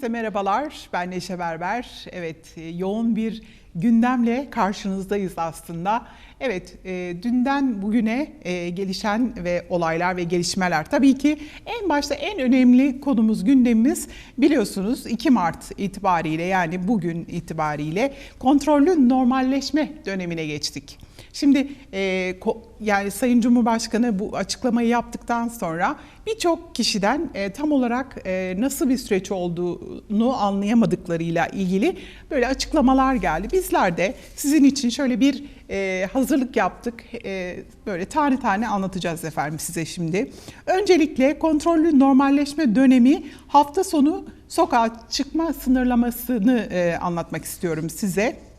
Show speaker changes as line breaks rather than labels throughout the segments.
Herkese merhabalar. Ben Neşe Berber. Evet, e, yoğun bir gündemle karşınızdayız aslında. Evet, e, dünden bugüne e, gelişen ve olaylar ve gelişmeler. Tabii ki en başta en önemli konumuz, gündemimiz biliyorsunuz 2 Mart itibariyle yani bugün itibariyle kontrollü normalleşme dönemine geçtik. Şimdi e, yani Sayın Cumhurbaşkanı bu açıklamayı yaptıktan sonra birçok kişiden e, tam olarak e, nasıl bir süreç olduğunu anlayamadıklarıyla ilgili böyle açıklamalar geldi. Bizler de sizin için şöyle bir e, hazırlık yaptık. E, böyle tane tane anlatacağız efendim size şimdi. Öncelikle kontrollü normalleşme dönemi hafta sonu sokağa çıkma sınırlamasını e, anlatmak istiyorum size.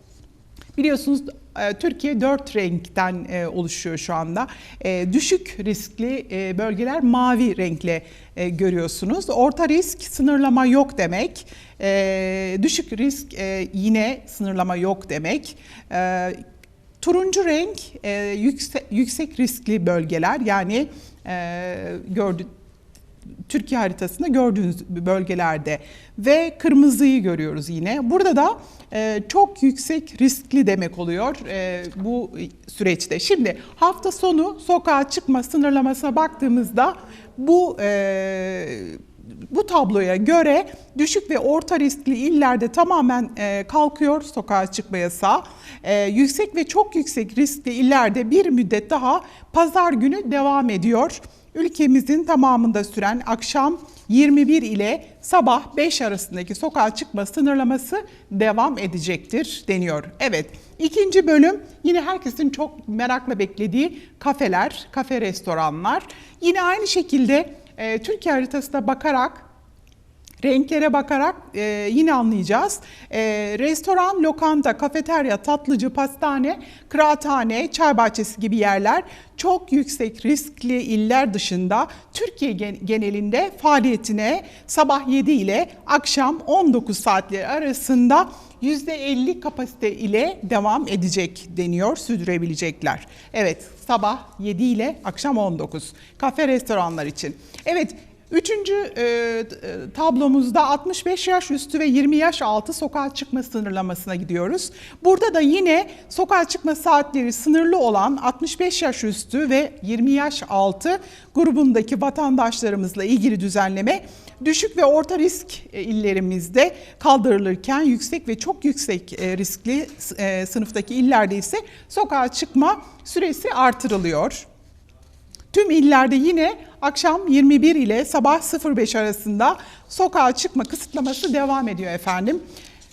Biliyorsunuz e, Türkiye dört renkten e, oluşuyor şu anda. E, Düşük riskli bölgeler mavi renkle görüyorsunuz. Orta risk sınırlama yok demek. Düşük risk yine sınırlama yok demek. Turuncu renk yüksek, riskli bölgeler yani e, gördü, Türkiye haritasında gördüğünüz bölgelerde ve kırmızıyı görüyoruz yine. Burada da e, çok yüksek riskli demek oluyor e, bu süreçte. Şimdi hafta sonu sokağa çıkma sınırlamasına baktığımızda bu e, bu tabloya göre düşük ve orta riskli illerde tamamen e, kalkıyor sokağa çıkma yasağı. E, yüksek ve çok yüksek riskli illerde bir müddet daha pazar günü devam ediyor. Ülkemizin tamamında süren akşam 21 ile sabah 5 arasındaki sokağa çıkma sınırlaması devam edecektir deniyor. Evet, ikinci bölüm yine herkesin çok merakla beklediği kafeler, kafe restoranlar. Yine aynı şekilde e, Türkiye haritasına bakarak renklere bakarak e, yine anlayacağız. E, restoran, lokanta, kafeterya, tatlıcı, pastane, kıraathane, çay bahçesi gibi yerler çok yüksek riskli iller dışında Türkiye gen- genelinde faaliyetine sabah 7 ile akşam 19 saatleri arasında %50 kapasite ile devam edecek deniyor, sürdürebilecekler. Evet, sabah 7 ile akşam 19. Kafe restoranlar için. Evet, Üçüncü e, e, tablomuzda 65 yaş üstü ve 20 yaş altı sokağa çıkma sınırlamasına gidiyoruz. Burada da yine sokağa çıkma saatleri sınırlı olan 65 yaş üstü ve 20 yaş altı grubundaki vatandaşlarımızla ilgili düzenleme düşük ve orta risk e, illerimizde kaldırılırken yüksek ve çok yüksek e, riskli sınıftaki illerde ise sokağa çıkma süresi artırılıyor. Tüm illerde yine akşam 21 ile sabah 05 arasında sokağa çıkma kısıtlaması devam ediyor efendim.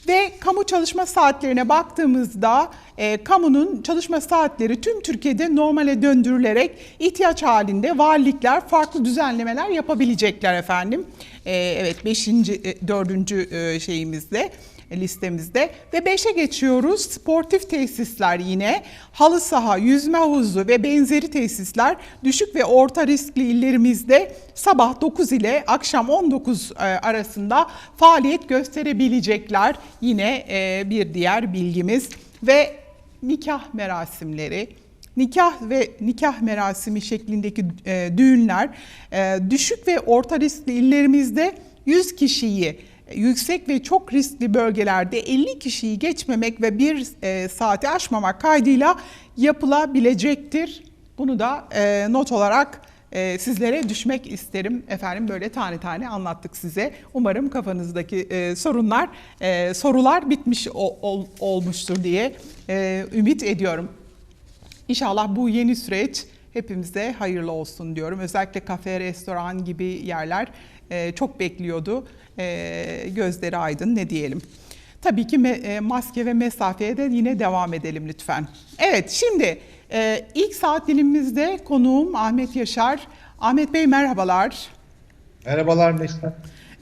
Ve kamu çalışma saatlerine baktığımızda e, kamunun çalışma saatleri tüm Türkiye'de normale döndürülerek ihtiyaç halinde valilikler farklı düzenlemeler yapabilecekler efendim. E, evet 5. 4. E, şeyimizde listemizde ve 5'e geçiyoruz. Sportif tesisler yine halı saha, yüzme havuzu ve benzeri tesisler düşük ve orta riskli illerimizde sabah 9 ile akşam 19 arasında faaliyet gösterebilecekler. Yine bir diğer bilgimiz ve nikah merasimleri nikah ve nikah merasimi şeklindeki e, düğünler e, düşük ve orta riskli illerimizde 100 kişiyi yüksek ve çok riskli bölgelerde 50 kişiyi geçmemek ve bir e, saati aşmamak kaydıyla yapılabilecektir. Bunu da e, not olarak e, sizlere düşmek isterim. Efendim böyle tane tane anlattık size. Umarım kafanızdaki e, sorunlar, e, sorular bitmiş ol, ol, olmuştur diye e, ümit ediyorum. İnşallah bu yeni süreç hepimize hayırlı olsun diyorum. Özellikle kafe, restoran gibi yerler e, çok bekliyordu. E, gözleri aydın ne diyelim. Tabii ki me, e, maske ve mesafeye de yine devam edelim lütfen. Evet şimdi e, ilk saat dilimimizde konuğum Ahmet Yaşar. Ahmet Bey merhabalar.
Merhabalar Neşe.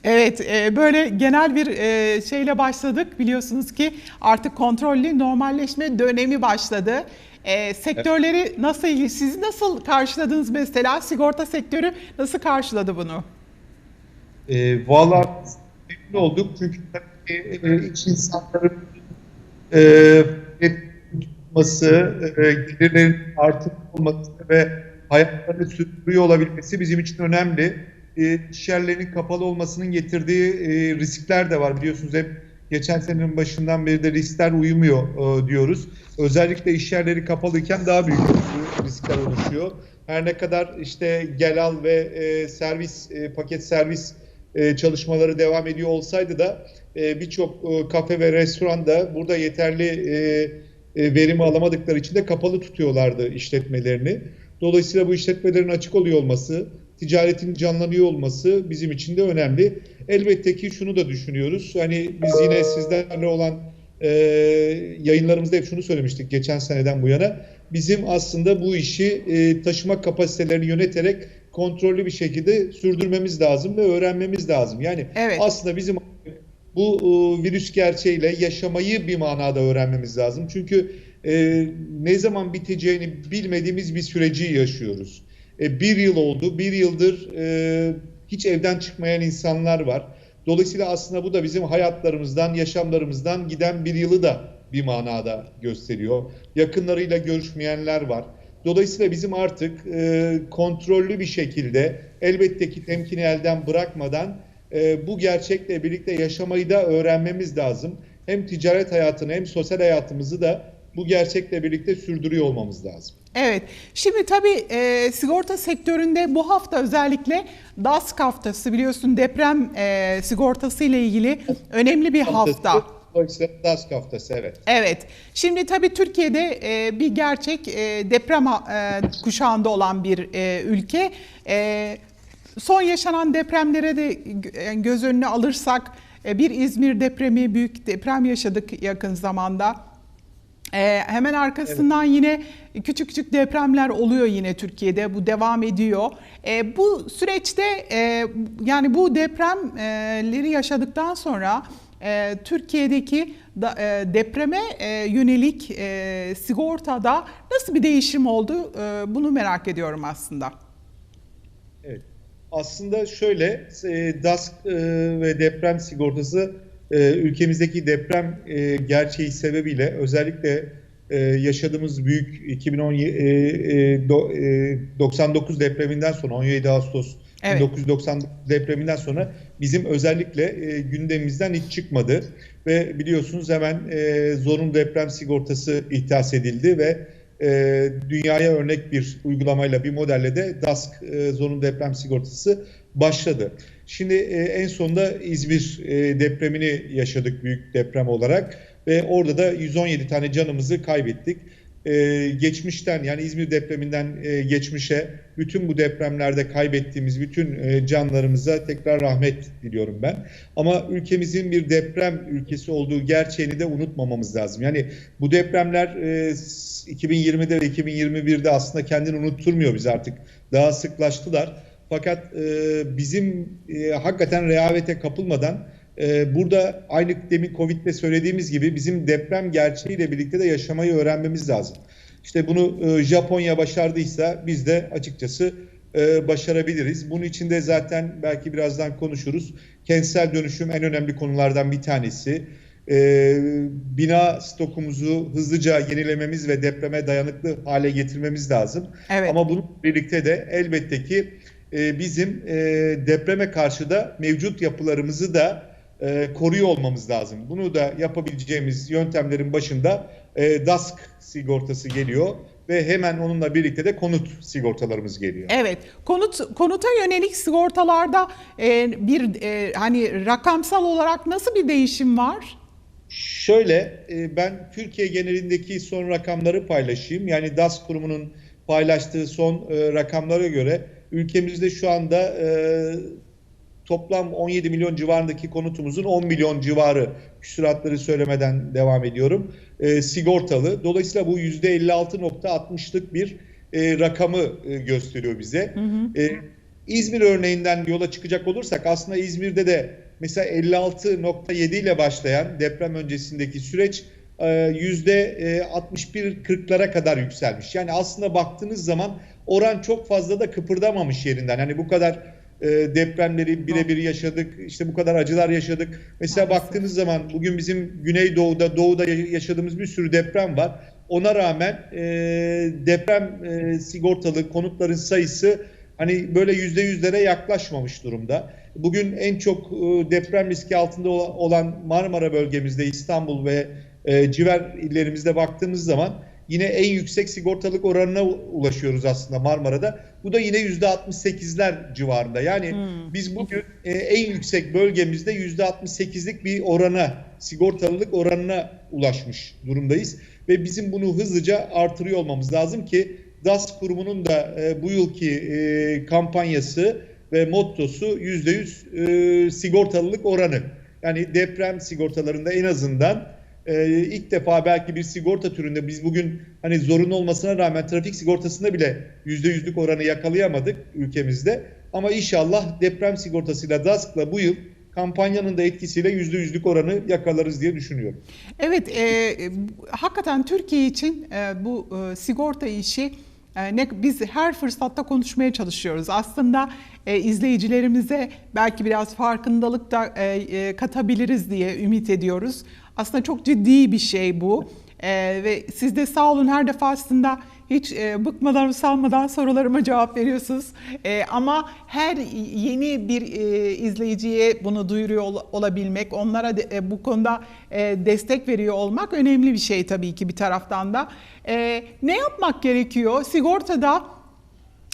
Evet, e, böyle genel bir e, şeyle başladık. Biliyorsunuz ki artık kontrollü normalleşme dönemi başladı. E, sektörleri evet. nasıl, siz nasıl karşıladınız mesela? Sigorta sektörü nasıl karşıladı bunu?
E, Valla memnun olduk çünkü e, iç insanların e, tutması, e, gelirlerin artık olması ve hayatlarını sürdürüyor olabilmesi bizim için önemli. e, iş yerlerinin kapalı olmasının getirdiği e, riskler de var. Biliyorsunuz hep geçen senenin başından beri de riskler uyumuyor e, diyoruz. Özellikle iş yerleri kapalıyken daha büyük riskler oluşuyor. Her ne kadar işte gel al ve e, servis e, paket servis e, çalışmaları devam ediyor olsaydı da e, birçok e, kafe ve restoran da burada yeterli e, verimi alamadıkları için de kapalı tutuyorlardı işletmelerini. Dolayısıyla bu işletmelerin açık oluyor olması, ticaretin canlanıyor olması bizim için de önemli. Elbette ki şunu da düşünüyoruz. Hani biz yine sizlerle olan e, yayınlarımızda hep şunu söylemiştik geçen seneden bu yana. Bizim aslında bu işi e, taşıma kapasitelerini yöneterek kontrollü bir şekilde sürdürmemiz lazım ve öğrenmemiz lazım. Yani
Evet.
aslında bizim bu e, virüs gerçeğiyle yaşamayı bir manada öğrenmemiz lazım. Çünkü e, ne zaman biteceğini bilmediğimiz bir süreci yaşıyoruz. E, bir yıl oldu, bir yıldır e, hiç evden çıkmayan insanlar var. Dolayısıyla aslında bu da bizim hayatlarımızdan, yaşamlarımızdan giden bir yılı da bir manada gösteriyor. Yakınlarıyla görüşmeyenler var. Dolayısıyla bizim artık e, kontrollü bir şekilde elbette ki temkini elden bırakmadan e, bu gerçekle birlikte yaşamayı da öğrenmemiz lazım. Hem ticaret hayatını hem sosyal hayatımızı da bu gerçekle birlikte sürdürüyor olmamız lazım.
Evet. Şimdi tabii e, sigorta sektöründe bu hafta özellikle DASK haftası biliyorsun deprem e, sigortası ile ilgili önemli bir hafta.
Evet.
Evet. Şimdi tabii Türkiye'de e, bir gerçek e, deprem e, kuşağında olan bir e, ülke. E, son yaşanan depremlere de gö- göz önüne alırsak e, bir İzmir depremi, büyük deprem yaşadık yakın zamanda. Ee, hemen arkasından yine küçük küçük depremler oluyor yine Türkiye'de. Bu devam ediyor. Ee, bu süreçte e, yani bu depremleri yaşadıktan sonra e, Türkiye'deki e, depreme e, yönelik e, sigortada nasıl bir değişim oldu? E, bunu merak ediyorum aslında.
Evet. Aslında şöyle DASK ve deprem sigortası ülkemizdeki deprem gerçeği sebebiyle özellikle yaşadığımız büyük 2099 depreminden sonra 17 Ağustos
Evet.
1999 depreminden sonra bizim özellikle e, gündemimizden hiç çıkmadı ve biliyorsunuz hemen e, zorunlu deprem sigortası ihdas edildi ve e, dünyaya örnek bir uygulamayla bir modelle de DASK e, zorunlu deprem sigortası başladı. Şimdi e, en sonunda İzmir e, depremini yaşadık büyük deprem olarak ve orada da 117 tane canımızı kaybettik. E, geçmişten yani İzmir depreminden e, geçmişe bütün bu depremlerde kaybettiğimiz bütün e, canlarımıza tekrar rahmet diliyorum ben. Ama ülkemizin bir deprem ülkesi olduğu gerçeğini de unutmamamız lazım. Yani bu depremler e, 2020'de ve 2021'de aslında kendini unutturmuyor biz artık. Daha sıklaştılar. Fakat e, bizim e, hakikaten rehavete kapılmadan e, burada aynı demin Covid'de söylediğimiz gibi bizim deprem gerçeğiyle birlikte de yaşamayı öğrenmemiz lazım. İşte bunu e, Japonya başardıysa biz de açıkçası e, başarabiliriz. Bunun için de zaten belki birazdan konuşuruz. Kentsel dönüşüm en önemli konulardan bir tanesi. E, bina stokumuzu hızlıca yenilememiz ve depreme dayanıklı hale getirmemiz lazım.
Evet.
Ama bunun birlikte de elbette ki e, bizim e, depreme karşı da mevcut yapılarımızı da e, koruyor olmamız lazım. Bunu da yapabileceğimiz yöntemlerin başında e, DASK sigortası geliyor ve hemen onunla birlikte de konut sigortalarımız geliyor.
Evet, konut konuta yönelik sigortalarda e, bir e, hani rakamsal olarak nasıl bir değişim var?
Şöyle e, ben Türkiye genelindeki son rakamları paylaşayım. Yani DAS kurumunun paylaştığı son e, rakamlara göre ülkemizde şu anda e, toplam 17 milyon civarındaki konutumuzun 10 milyon civarı küsuratları söylemeden devam ediyorum. E, sigortalı. Dolayısıyla bu %56.60'lık bir e, rakamı e, gösteriyor bize. E, İzmir örneğinden yola çıkacak olursak aslında İzmir'de de mesela 56.7 ile başlayan deprem öncesindeki süreç e, yüzde 61-40'lara kadar yükselmiş. Yani aslında baktığınız zaman oran çok fazla da kıpırdamamış yerinden. Hani bu kadar e, depremleri birebir yaşadık, işte bu kadar acılar yaşadık. Mesela
Maalesef.
baktığınız zaman bugün bizim Güneydoğu'da, Doğu'da yaşadığımız bir sürü deprem var. Ona rağmen e, deprem e, sigortalı konutların sayısı hani böyle yüzde yüzlere yaklaşmamış durumda. Bugün en çok e, deprem riski altında ola- olan Marmara bölgemizde İstanbul ve e, civar illerimizde baktığımız zaman yine en yüksek sigortalık oranına ulaşıyoruz aslında Marmara'da. Bu da yine yüzde 68'ler civarında. Yani biz bugün e, en yüksek bölgemizde yüzde 68'lik bir orana, sigortalılık oranına ulaşmış durumdayız. Ve bizim bunu hızlıca artırıyor olmamız lazım ki DAS kurumunun da e, bu yılki e, kampanyası ve mottosu %100 e, sigortalılık oranı. Yani deprem sigortalarında en azından e, ilk defa belki bir sigorta türünde biz bugün hani zorunlu olmasına rağmen trafik sigortasında bile %100'lük oranı yakalayamadık ülkemizde. Ama inşallah deprem sigortasıyla DASK'la bu yıl kampanyanın da etkisiyle %100'lük oranı yakalarız diye düşünüyorum.
Evet, e, hakikaten Türkiye için e, bu e, sigorta işi e, ne biz her fırsatta konuşmaya çalışıyoruz. Aslında e, izleyicilerimize belki biraz farkındalık da e, e, katabiliriz diye ümit ediyoruz. Aslında çok ciddi bir şey bu. E, ve siz de sağ olun her defasında hiç e, bıkmadan usanmadan sorularıma cevap veriyorsunuz. E, ama her yeni bir e, izleyiciye bunu duyuruyor ol- olabilmek, onlara de- e, bu konuda e, destek veriyor olmak önemli bir şey tabii ki bir taraftan da. E, ne yapmak gerekiyor? Sigortada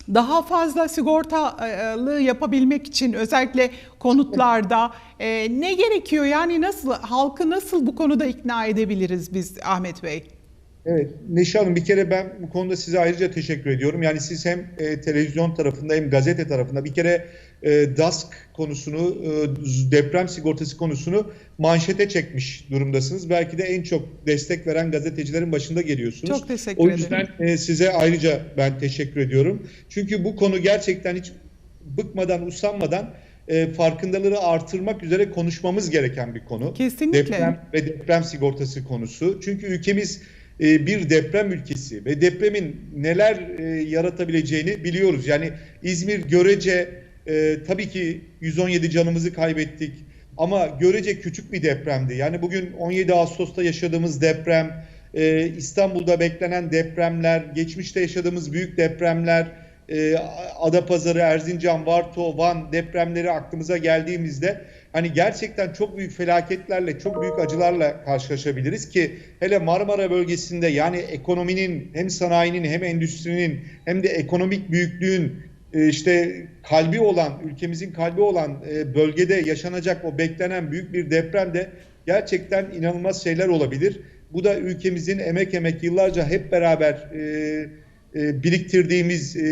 daha fazla sigortalı yapabilmek için özellikle konutlarda e, ne gerekiyor? Yani nasıl halkı nasıl bu konuda ikna edebiliriz biz Ahmet Bey?
Evet, Neşe Hanım bir kere ben bu konuda size ayrıca teşekkür ediyorum. Yani siz hem e, televizyon tarafında hem gazete tarafında bir kere e, DASK konusunu, e, deprem sigortası konusunu manşete çekmiş durumdasınız. Belki de en çok destek veren gazetecilerin başında geliyorsunuz.
Çok teşekkür
O
ederim.
yüzden e, size ayrıca ben teşekkür ediyorum. Çünkü bu konu gerçekten hiç bıkmadan, usanmadan e, farkındalığı artırmak üzere konuşmamız gereken bir konu.
Kesinlikle.
Deprem ve deprem sigortası konusu. Çünkü ülkemiz e, bir deprem ülkesi ve depremin neler e, yaratabileceğini biliyoruz. Yani İzmir görece e, tabii ki 117 canımızı kaybettik ama görece küçük bir depremdi. Yani bugün 17 Ağustos'ta yaşadığımız deprem, e, İstanbul'da beklenen depremler, geçmişte yaşadığımız büyük depremler, e, Adapazarı, Erzincan, Varto, Van depremleri aklımıza geldiğimizde hani gerçekten çok büyük felaketlerle, çok büyük acılarla karşılaşabiliriz ki hele Marmara bölgesinde yani ekonominin hem sanayinin hem endüstrinin hem de ekonomik büyüklüğün işte kalbi olan, ülkemizin kalbi olan e, bölgede yaşanacak o beklenen büyük bir depremde gerçekten inanılmaz şeyler olabilir. Bu da ülkemizin emek emek yıllarca hep beraber e, e, biriktirdiğimiz e,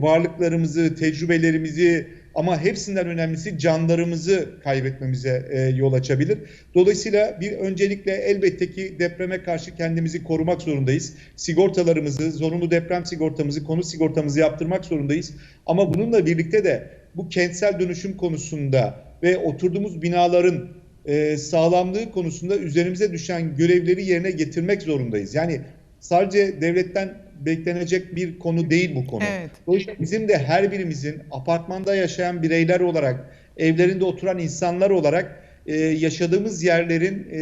varlıklarımızı, tecrübelerimizi ama hepsinden önemlisi canlarımızı kaybetmemize e, yol açabilir. Dolayısıyla bir öncelikle elbette ki depreme karşı kendimizi korumak zorundayız. Sigortalarımızı, zorunlu deprem sigortamızı, konut sigortamızı yaptırmak zorundayız. Ama bununla birlikte de bu kentsel dönüşüm konusunda ve oturduğumuz binaların e, sağlamlığı konusunda üzerimize düşen görevleri yerine getirmek zorundayız. Yani sadece devletten beklenecek bir konu değil bu konu.
Evet.
Dolayısıyla bizim de her birimizin apartmanda yaşayan bireyler olarak, evlerinde oturan insanlar olarak e, yaşadığımız yerlerin e,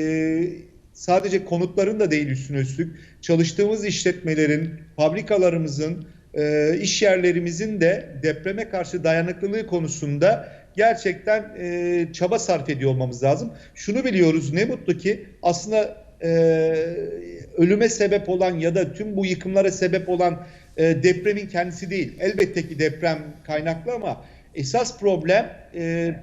sadece konutların da değil üstüne üstlük, çalıştığımız işletmelerin, fabrikalarımızın, e, iş yerlerimizin de depreme karşı dayanıklılığı konusunda gerçekten e, çaba sarf ediyor olmamız lazım. Şunu biliyoruz ne mutlu ki aslında e, ölüme sebep olan ya da tüm bu yıkımlara sebep olan e, depremin kendisi değil. Elbette ki deprem kaynaklı ama esas problem e,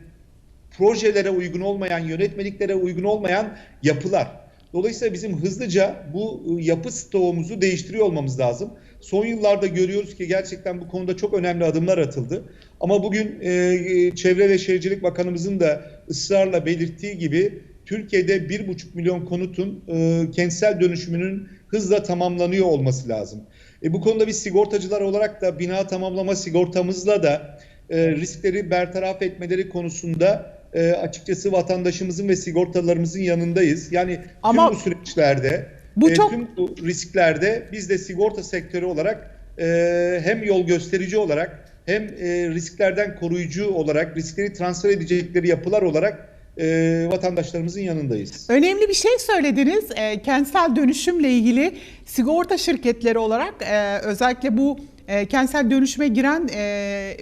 projelere uygun olmayan, yönetmeliklere uygun olmayan yapılar. Dolayısıyla bizim hızlıca bu yapı stoğumuzu değiştiriyor olmamız lazım. Son yıllarda görüyoruz ki gerçekten bu konuda çok önemli adımlar atıldı. Ama bugün e, Çevre ve Şehircilik Bakanımızın da ısrarla belirttiği gibi Türkiye'de 1,5 milyon konutun e, kentsel dönüşümünün hızla tamamlanıyor olması lazım. E, bu konuda biz sigortacılar olarak da bina tamamlama sigortamızla da e, riskleri bertaraf etmeleri konusunda e, açıkçası vatandaşımızın ve sigortalarımızın yanındayız. Yani
Ama
tüm bu süreçlerde,
bu
e,
çok-
tüm bu risklerde biz de sigorta sektörü olarak e, hem yol gösterici olarak hem e, risklerden koruyucu olarak, riskleri transfer edecekleri yapılar olarak e, vatandaşlarımızın yanındayız.
Önemli bir şey söylediniz. E, kentsel dönüşümle ilgili sigorta şirketleri olarak e, özellikle bu e, kentsel dönüşüme giren e,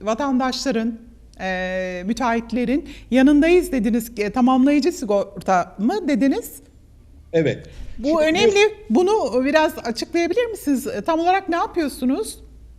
vatandaşların, e, müteahhitlerin yanındayız dediniz. E, tamamlayıcı sigorta mı dediniz?
Evet.
Bu
Şimdi
önemli. Bunu biraz açıklayabilir misiniz? E, Tam olarak ne yapıyorsunuz?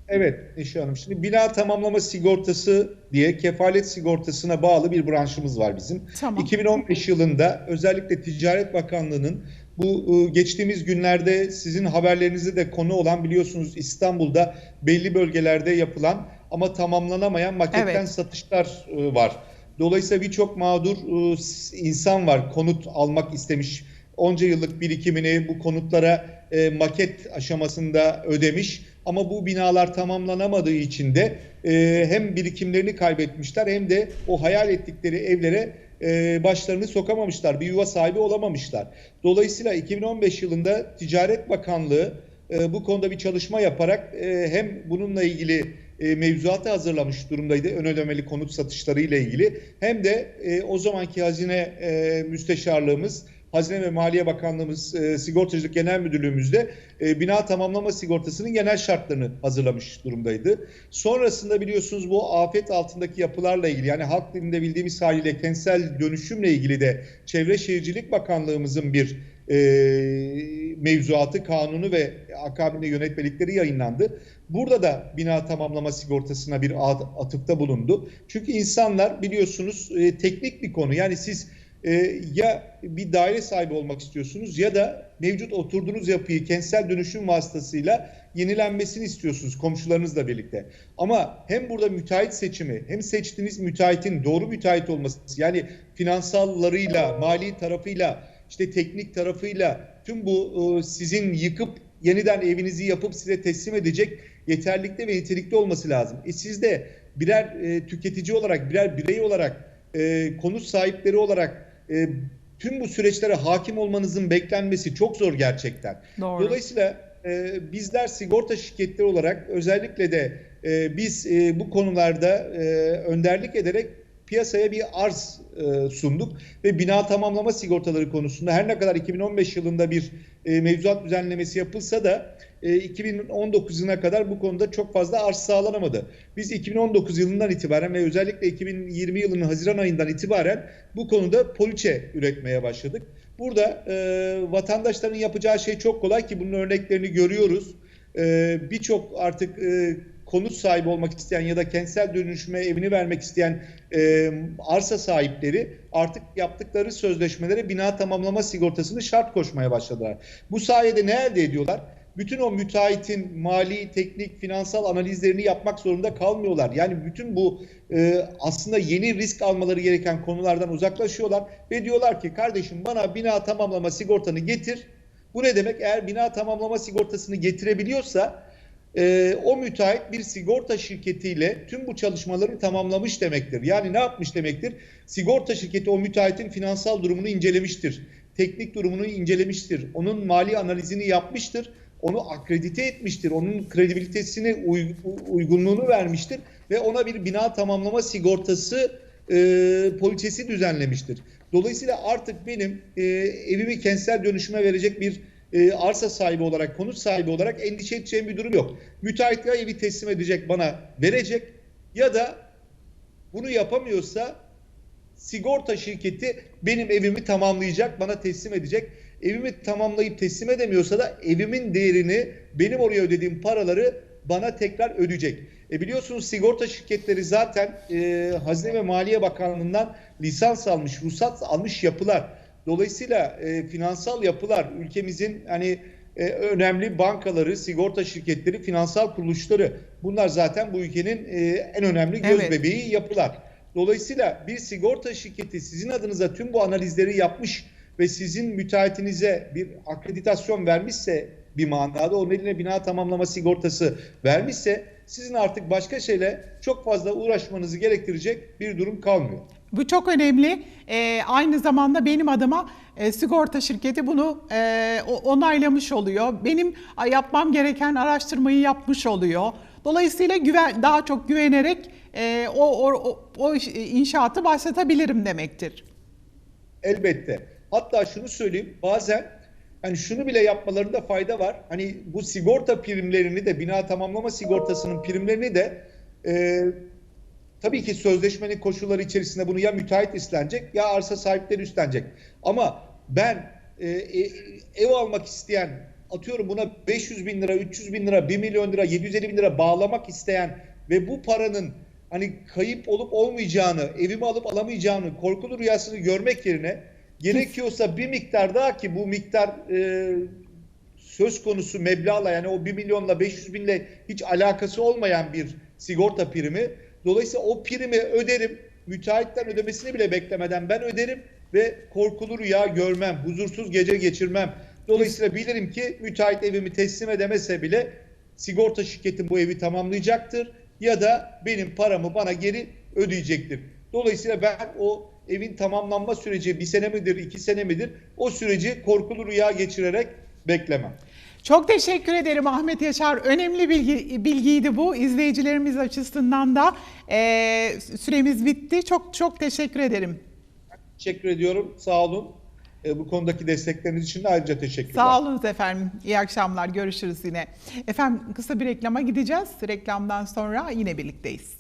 Evet Neşe Hanım. Şimdi bina tamamlama sigortası diye kefalet sigortasına bağlı bir branşımız var bizim.
Tamam.
2015 yılında özellikle Ticaret Bakanlığı'nın bu e, geçtiğimiz günlerde sizin haberlerinizde de konu olan biliyorsunuz İstanbul'da belli bölgelerde yapılan ama tamamlanamayan maketten
Evet.
satışlar e, var. Dolayısıyla birçok mağdur e, insan var konut almak istemiş. Onca yıllık birikimini bu konutlara maket aşamasında ödemiş. Ama bu binalar tamamlanamadığı için de e, hem birikimlerini kaybetmişler hem de o hayal ettikleri evlere e, başlarını sokamamışlar. Bir yuva sahibi olamamışlar. Dolayısıyla 2015 yılında Ticaret Bakanlığı e, bu konuda bir çalışma yaparak e, hem bununla ilgili e, mevzuatı hazırlamış durumdaydı ön ödemeli konut satışları ile ilgili hem de e, o zamanki hazine e, müsteşarlığımız Hazine ve Maliye Bakanlığımız, e, Sigortacılık Genel Müdürlüğümüzde e, bina tamamlama sigortasının genel şartlarını hazırlamış durumdaydı. Sonrasında biliyorsunuz bu afet altındaki yapılarla ilgili yani halk dilinde bildiğimiz haliyle kentsel dönüşümle ilgili de Çevre Şehircilik Bakanlığımızın bir e, mevzuatı, kanunu ve akabinde yönetmelikleri yayınlandı. Burada da bina tamamlama sigortasına bir atıfta bulundu. Çünkü insanlar biliyorsunuz e, teknik bir konu. Yani siz e, ya bir daire sahibi olmak istiyorsunuz ya da mevcut oturduğunuz yapıyı kentsel dönüşüm vasıtasıyla yenilenmesini istiyorsunuz komşularınızla birlikte. Ama hem burada müteahhit seçimi hem seçtiğiniz müteahhitin doğru müteahhit olması yani finansallarıyla, mali tarafıyla, işte teknik tarafıyla tüm bu e, sizin yıkıp yeniden evinizi yapıp size teslim edecek yeterlikte ve nitelikte olması lazım. E siz de birer e, tüketici olarak, birer birey olarak, e, konut sahipleri olarak e, tüm bu süreçlere hakim olmanızın beklenmesi çok zor gerçekten.
Doğru.
Dolayısıyla e, bizler sigorta şirketleri olarak özellikle de e, biz e, bu konularda e, önderlik ederek piyasaya bir arz e, sunduk ve bina tamamlama sigortaları konusunda her ne kadar 2015 yılında bir e, mevzuat düzenlemesi yapılsa da e, 2019 yılına kadar bu konuda çok fazla arz sağlanamadı. Biz 2019 yılından itibaren ve özellikle 2020 yılının Haziran ayından itibaren bu konuda poliçe üretmeye başladık. Burada e, vatandaşların yapacağı şey çok kolay ki bunun örneklerini görüyoruz. E, Birçok artık e, konut sahibi olmak isteyen ya da kentsel dönüşüme evini vermek isteyen e, arsa sahipleri artık yaptıkları sözleşmelere bina tamamlama sigortasını şart koşmaya başladılar. Bu sayede ne elde ediyorlar? Bütün o müteahhitin mali, teknik, finansal analizlerini yapmak zorunda kalmıyorlar. Yani bütün bu e, aslında yeni risk almaları gereken konulardan uzaklaşıyorlar ve diyorlar ki kardeşim bana bina tamamlama sigortanı getir. Bu ne demek? Eğer bina tamamlama sigortasını getirebiliyorsa e, o müteahhit bir sigorta şirketiyle tüm bu çalışmaları tamamlamış demektir. Yani ne yapmış demektir? Sigorta şirketi o müteahhitin finansal durumunu incelemiştir. Teknik durumunu incelemiştir. Onun mali analizini yapmıştır. Onu akredite etmiştir. Onun kredibilitesini, uy- uygunluğunu vermiştir. Ve ona bir bina tamamlama sigortası e, poliçesi düzenlemiştir. Dolayısıyla artık benim e, evimi kentsel dönüşüme verecek bir e, arsa sahibi olarak, konut sahibi olarak endişe edeceğim bir durum yok. Müteahhit ya evi teslim edecek, bana verecek ya da bunu yapamıyorsa sigorta şirketi benim evimi tamamlayacak, bana teslim edecek. Evimi tamamlayıp teslim edemiyorsa da evimin değerini, benim oraya ödediğim paraları bana tekrar ödeyecek. E biliyorsunuz sigorta şirketleri zaten e, Hazine ve Maliye Bakanlığı'ndan lisans almış, ruhsat almış yapılar. Dolayısıyla e, finansal yapılar ülkemizin hani e, önemli bankaları, sigorta şirketleri, finansal kuruluşları bunlar zaten bu ülkenin e, en önemli göz
Evet.
bebeği yapılar. Dolayısıyla bir sigorta şirketi sizin adınıza tüm bu analizleri yapmış ve sizin müteahhitinize bir akreditasyon vermişse bir manada o nedenle bina tamamlama sigortası vermişse sizin artık başka şeyle çok fazla uğraşmanızı gerektirecek bir durum kalmıyor.
Bu çok önemli. Ee, aynı zamanda benim adıma e, sigorta şirketi bunu e, onaylamış oluyor. Benim yapmam gereken araştırmayı yapmış oluyor. Dolayısıyla güven, daha çok güvenerek e, o, o, o, o iş- inşaatı başlatabilirim demektir.
Elbette. Hatta şunu söyleyeyim bazen hani şunu bile yapmalarında fayda var. Hani bu sigorta primlerini de bina tamamlama sigortasının primlerini de e, tabii ki sözleşmenin koşulları içerisinde bunu ya müteahhit üstlenecek ya arsa sahipleri üstlenecek. Ama ben e, e, ev almak isteyen atıyorum buna 500 bin lira, 300 bin lira, 1 milyon lira, 750 bin lira bağlamak isteyen ve bu paranın hani kayıp olup olmayacağını, evimi alıp alamayacağını, korkulu rüyasını görmek yerine gerekiyorsa bir miktar daha ki bu miktar e, söz konusu meblağla yani o 1 milyonla 500 binle hiç alakası olmayan bir sigorta primi. Dolayısıyla o primi öderim. Müteahhitten ödemesini bile beklemeden ben öderim ve korkulu rüya görmem, huzursuz gece geçirmem. Dolayısıyla bilirim ki müteahhit evimi teslim edemese bile sigorta şirketim bu evi tamamlayacaktır ya da benim paramı bana geri ödeyecektir. Dolayısıyla ben o evin tamamlanma süreci bir sene midir, iki sene midir o süreci korkulu rüya geçirerek beklemem.
Çok teşekkür ederim Ahmet Yaşar. Önemli bilgi, bilgiydi bu. İzleyicilerimiz açısından da e, süremiz bitti. Çok çok teşekkür ederim.
Teşekkür ediyorum. Sağ olun. E, bu konudaki destekleriniz için de ayrıca teşekkürler.
Sağ olunuz efendim. İyi akşamlar. Görüşürüz yine. Efendim kısa bir reklama gideceğiz. Reklamdan sonra yine birlikteyiz.